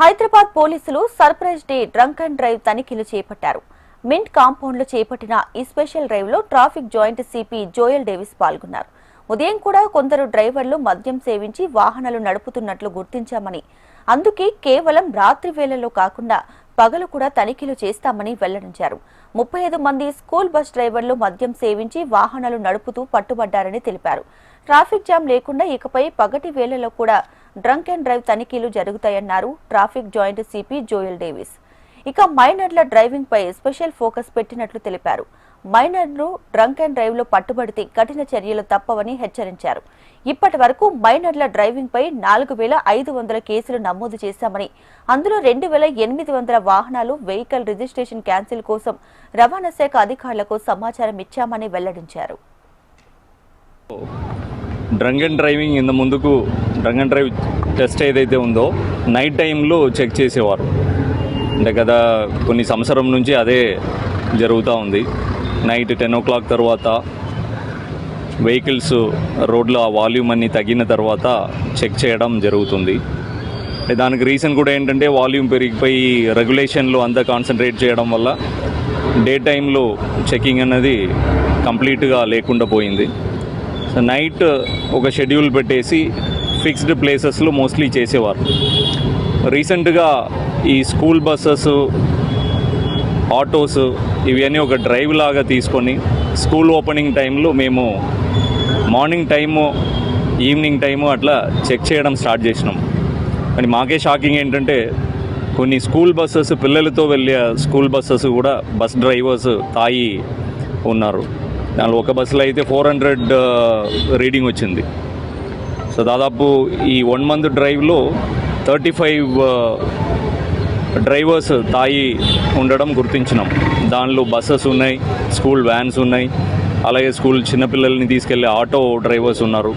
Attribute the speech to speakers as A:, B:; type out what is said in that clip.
A: హైదరాబాద్ పోలీసులు surprise day drunk and drive తనిఖీలు చేపట్టారు. మింట్ కాంపౌండ్లో చేపట్టిన ఈ స్పెషల్ డ్రైవ్లో traffic joint CP Joel Davis పాల్గొన్నారు. ఉదయం కూడా కొందరు డ్రైవర్లు మద్యం సేవించి వాహనాలు నడుపుతున్నట్లు గుర్తించామని అందుకే కేవలం రాత్రి వేళల్లో కాకుండా పగలు కూడా తనిఖీలు చేస్తామని వెల్లడించారు. ముప్పై ఐదు మంది స్కూల్ బస్ డ్రైవర్లు మద్యం సేవించి వాహనాలు నడుపుతూ పట్టుబడ్డారని తెలిపారు. ట్రాఫిక్ జామ్ లేకుండా ఇకపై పగటి వేళలో కూడా డ్రంక్ అండ్ డ్రైవ్ తనిఖీలు జరుగుతాయన్నారు traffic joint CP Joel Davis. ఇక మైనర్ల డ్రైవింగ్ పై స్పెషల్ ఫోకస్ పెట్టినట్లు తెలిపారు. మైనర్లు డ్రంక్ అండ్ డ్రైవ్లో పట్టుబడితే కఠిన చర్యలు తప్పవని హెచ్చరించారు. ఇప్పటి వరకు మైనర్ల డ్రైవింగ్ పై నాలుగు వేల ఐదు వందల కేసులు నమోదు చేశామని అందులో రెండు వేల ఎనిమిది వందల వాహనాలు వెహికల్ రిజిస్ట్రేషన్ క్యాన్సిల్ కోసం రవాణా శాఖ అధికారులకు సమాచారం ఇచ్చామని వెల్లడించారు.
B: డ్రంక్ అండ్ డ్రైవింగ్ ఇంత ముందుకు డ్రంక్ అండ్ డ్రైవ్ టెస్ట్ ఏదైతే ఉందో నైట్ టైంలో చెక్ చేసేవారు. అంటే కదా కొన్ని సంవత్సరం నుంచి అదే జరుగుతూ ఉంది. నైట్ టెన్ ఓ క్లాక్ తర్వాత వెహికల్స్ రోడ్లో ఆ వాల్యూమ్ అన్ని తగ్గిన తర్వాత చెక్ చేయడం జరుగుతుంది. దానికి రీజన్ కూడా ఏంటంటే వాల్యూమ్ పెరిగిపోయి రెగ్యులేషన్లో అంతా కాన్సన్ట్రేట్ చేయడం వల్ల డే టైంలో చెకింగ్ అనేది కంప్లీట్గా లేకుండా పోయింది. నైట్ ఒక షెడ్యూల్ పెట్టేసి ఫిక్స్డ్ ప్లేసెస్లో మోస్ట్లీ చేసేవారు. రీసెంట్గా ఈ స్కూల్ బస్సెస్ ఆటోస్ ఇవన్నీ ఒక డ్రైవ్ లాగా తీసుకొని స్కూల్ ఓపెనింగ్ టైంలో మేము మార్నింగ్ టైము ఈవినింగ్ టైము అట్లా చెక్ చేయడం స్టార్ట్ చేసినాం. కానీ మాకే షాకింగ్ ఏంటంటే కొన్ని స్కూల్ బస్సెస్ పిల్లలతో వెళ్ళే స్కూల్ బస్సెస్ కూడా బస్ డ్రైవర్స్ తాయి ఉన్నారు. దానిలో ఒక బస్సులో అయితే ఫోర్ హండ్రెడ్ రీడింగ్ వచ్చింది. సో దాదాపు ఈ వన్ మంత్ డ్రైవ్లో థర్టీ ఫైవ్ డ్రైవర్స్ తాయి ఉండడం గుర్తించినాం. దానిలో బస్సెస్ ఉన్నాయి స్కూల్ వ్యాన్స్ ఉన్నాయి అలాగే స్కూల్ చిన్నపిల్లల్ని తీసుకెళ్ళే ఆటో డ్రైవర్స్ ఉన్నారు.